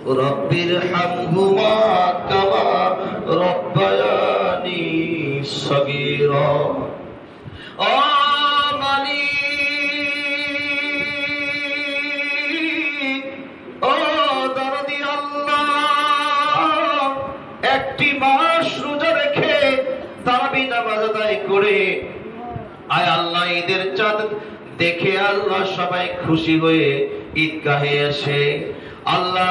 رب ارحمهما كما ربياني صغيرا মালিক ও দরদি আল্লাহ একটি মাস রোজা রেখে তারাবি নামাজ আদায় করে আয় আল্লাহ ঈদের চাঁদ দেখে আল্লাহ সবাই খুশি হয়ে ঈদগাহে আসে আল্লাহ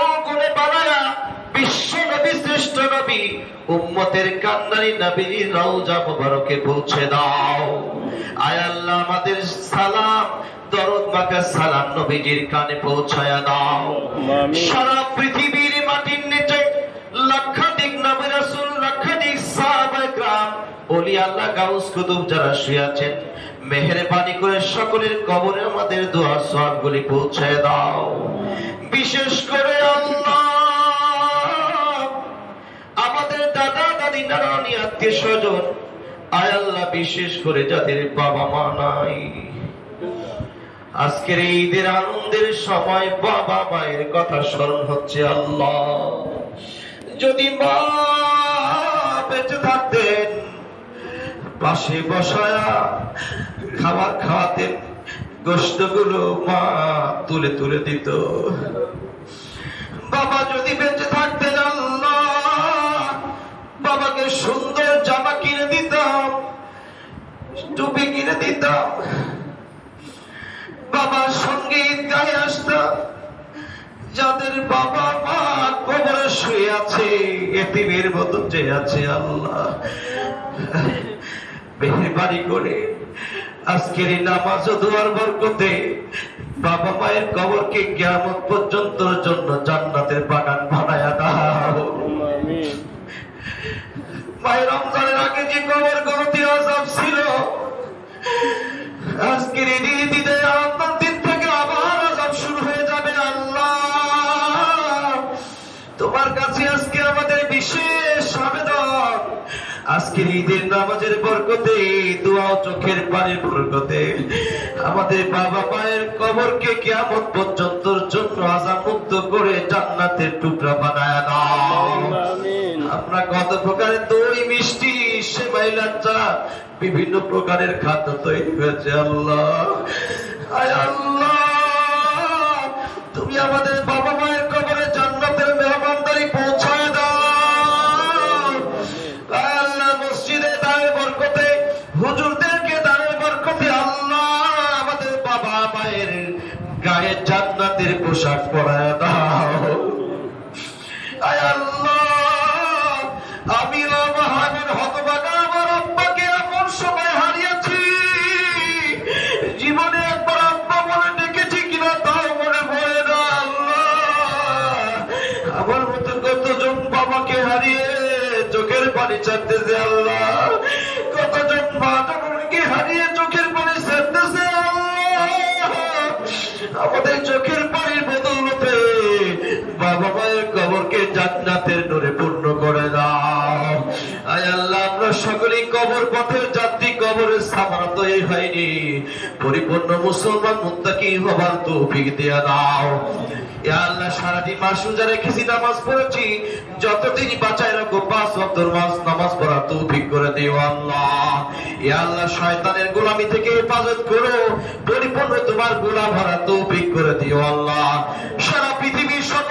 নবী শ্রেষ্ঠ নবী উম্মতের কান্দারি নবী রওজা মুবারকে পৌঁছে দাও আয় আল্লাহ আমাদের সালাম দরদ মাকা সালাম নবীজির কানে পৌঁছায়া দাও সারা পৃথিবীর মাটির নিচে লক্ষাধিক নবী রাসূল লক্ষাধিক সাহাবা کرام ওলি আল্লাহ গাউস কুতুব যারা শুয়ে আছেন মেহেরবানি করে সকলের কবরে আমাদের দোয়া সওয়াবগুলি পৌঁছায় দাও বিশেষ করে দাদা আত্মীয় স্বজন, আয় বিশেষ করে যাদের বাবা মা নাই। আজকের ঈদের আনন্দের সময় বাবা মায়ের কথা স্মরণ হচ্ছে আল্লাহ। যদি মা বেঁচে থাকতেন, পাশে বসায়া খাবার খাওয়াতেন গোষ্ঠগুলো মা তুলে তুলে দিত। বাবা যদি বেঁচে থাকতেন যাদের বাবা মা কবরে শুয়ে আছে এতিমের মতো যে আছে আল্লাহ। মেহরবানি করে আজকের এই নামাজ দোয়ার বরকতে বাবা মায়ের কবরকে কিয়ামত পর্যন্ত জন্য জান্নাতের বাগান বানায়া দাও। মায়ের রমজানের আগে যে কবর গলতি আজাব ছিল আজকের ঈদের নামাজের বরকতে দোয়া চোখের পানির বরকতে আমাদের বাবা মায়ের কবরকে কিয়ামত পর্যন্তর জন্য আজাব মুক্ত করে জান্নাতের টুকরা বানায় দাও। আমরা কত প্রকারের দই মিষ্টি সেমাই লাচ্চা বিভিন্ন প্রকারের খাদ্য তৈরি হয়েছে আল্লাহ। আয় আল্লাহ। পোশাক পরায় দাও। হারিয়েছি। জীবনে বলে ডেকেছি কিনা মনে আল্লাহ। আমার মতো কতজন বাবাকে হারিয়ে চোখের পানি ছাড়তেছে আল্লাহ। কতজন মা হারিয়ে চোখের জান্নাতের নূরে পূর্ণ করে দাও। আয় আল্লাহ, আমরা কবর পথের যাত্রী, কবরের সামানা তৈরি হয়নি। পরিপূর্ণ মুসলমান মুত্তাকি হবার তৌফিক দেয়া দাও। যতদিন বাঁচায় রাখো, পাঁচ নামাজ করে শয়তানের গোলামি থেকে হেফাজত পরিপূর্ণ তোমার গোলাম ভরা তৌফিক করে দিও আল্লাহ। সারা পৃথিবীর সকল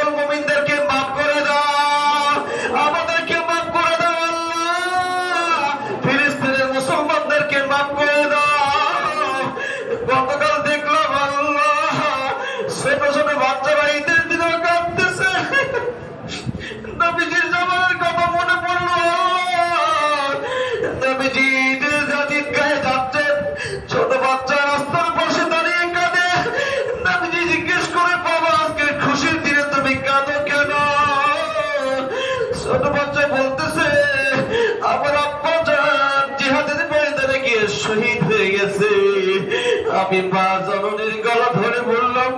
আমি মা জননীর গলা ধরে বললাম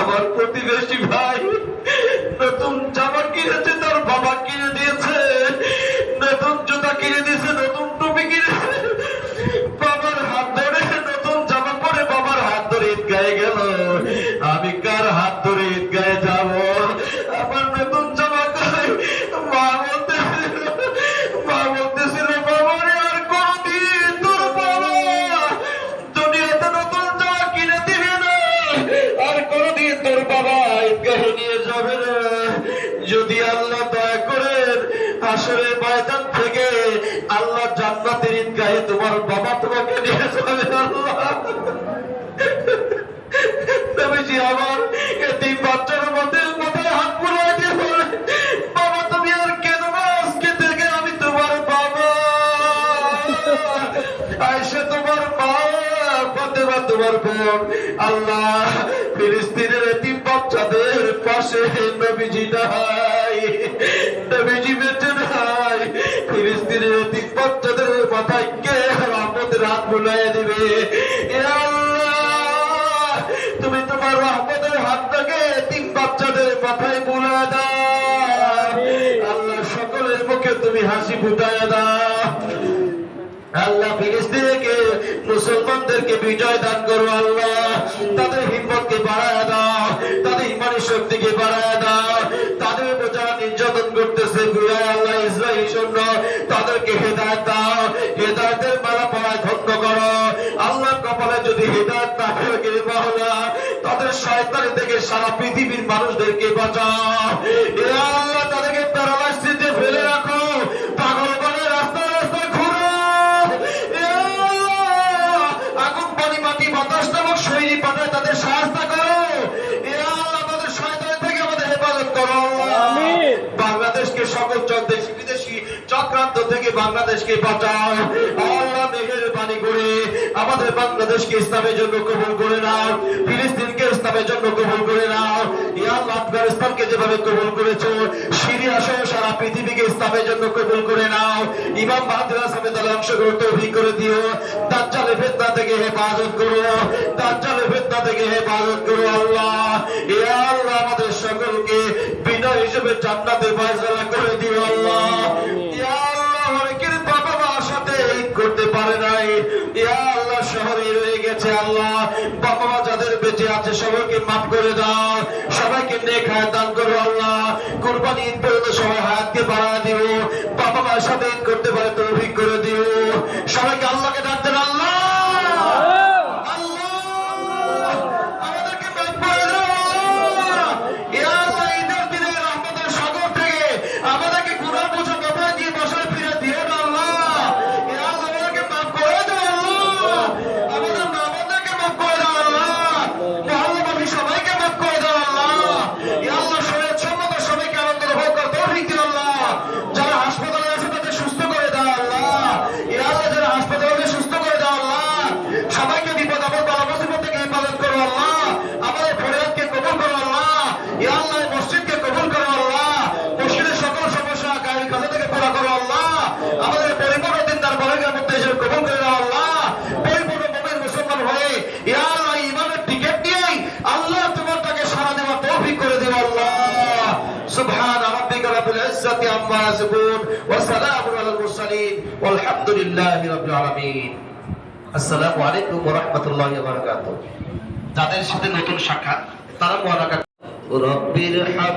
আমার প্রতিবেশী ভাই আসরে ময়দান থেকে আল্লাহ জান্নাতের ঈদগাহে তোমার বাবা তোমাকে নিয়ে যাবে আল্লাহ। তোমার বাবা। আল্লাহ, ফিলিস্তিনের বাচ্চাদের পাশে নবীজি নাই নবীজি বেঁচে নাই ফিলিস্তিনের বাচ্চাদের মাথায় কে রহমতের হাত বুলাইয়া দিবে। তুমি তোমার রহমতের হাতটাকে তিন বাচ্চাদের মাথায় বুলা দাও। আল্লাহ, সকলের মুখে তুমি হাসি ফুটায় দাও। আল্লাহ, ফিলিস্তিনকে, মুসলমানদেরকে বিজয় দান করো আল্লাহ। তাদের হিম্মতকে বাড়ায় দাও, তাদের ইমানের শক্তিকে বাড়ায় দাও। তাদের যারা নির্যাতন করতেছে বিজয় আল্লাহ। শয়তানি থেকে সারা পৃথিবীর মানুষদেরকে বাঁচাও। আল্লাহ তাদেরকে প্যারালাইসিসে ফেলে রাখো। পাগল করে রাস্তায় রাস্তায় ঘুরো। আগুন পানি মাটি বাতাস নামক শৈলী পাঠায় তাদের সাহায্য করো। এ আল্লাহ তাদের শয়তানি থেকে আমাদের হেফাজত করো। বাংলাদেশকে সকল চ- দেশি বিদেশি চক্রান্ত থেকে বাংলাদেশকে বাঁচাও। আল্লাহ মেঘের পানি করে আমাদের বাংলাদেশকে ইসলামের জন্য কবুল করে নাও, ফিলিস্তিনকে ইসলামের জন্য কবুল করে নাও। ইয়া আফগানিস্তানকে যেভাবে কবুল করেছ, সিরিয়া সহ সারা পৃথিবীকে ইসলামের জন্য কবুল করে নাও। ইমাম বাহাদুর আসামে দলে অংশগ্রহণ তৌফিক করে দিও। দাজ্জালে ফেতনা থেকে হেফাজত করো। দাজ্জালে ফেতনা থেকে হেফাজত করো আল্লাহ। ইয়া আল্লাহ, আমাদের সকলকে বিনা হিসেবে জান্নাতে ফয়সালা করে দিও আল্লাহ। গেছে আল্লাহ বাবা যাদের বেঁচে আছে সবাইকে মাফ করে দাও, সবাইকে নেক হায়াত দান করো আল্লাহ। কুরবানি ঈদ পর্যন্ত সবাই হায়াতকে বাড়া দিও বাবা মার সাথে ঈদ করতে পারে তৌফিক করে দিও। সবাইকে আল্লাহকে العزة عما يصفون وسلام على المرسلين والحمد لله رب العالمين আসসালামু আলাইকুম ওয়া রাহমাতুল্লাহি ওয়া বারাকাতুহু যাদের সাথে নতুন সাক্ষাৎ তারা মুআলাকাত রব্বির হাম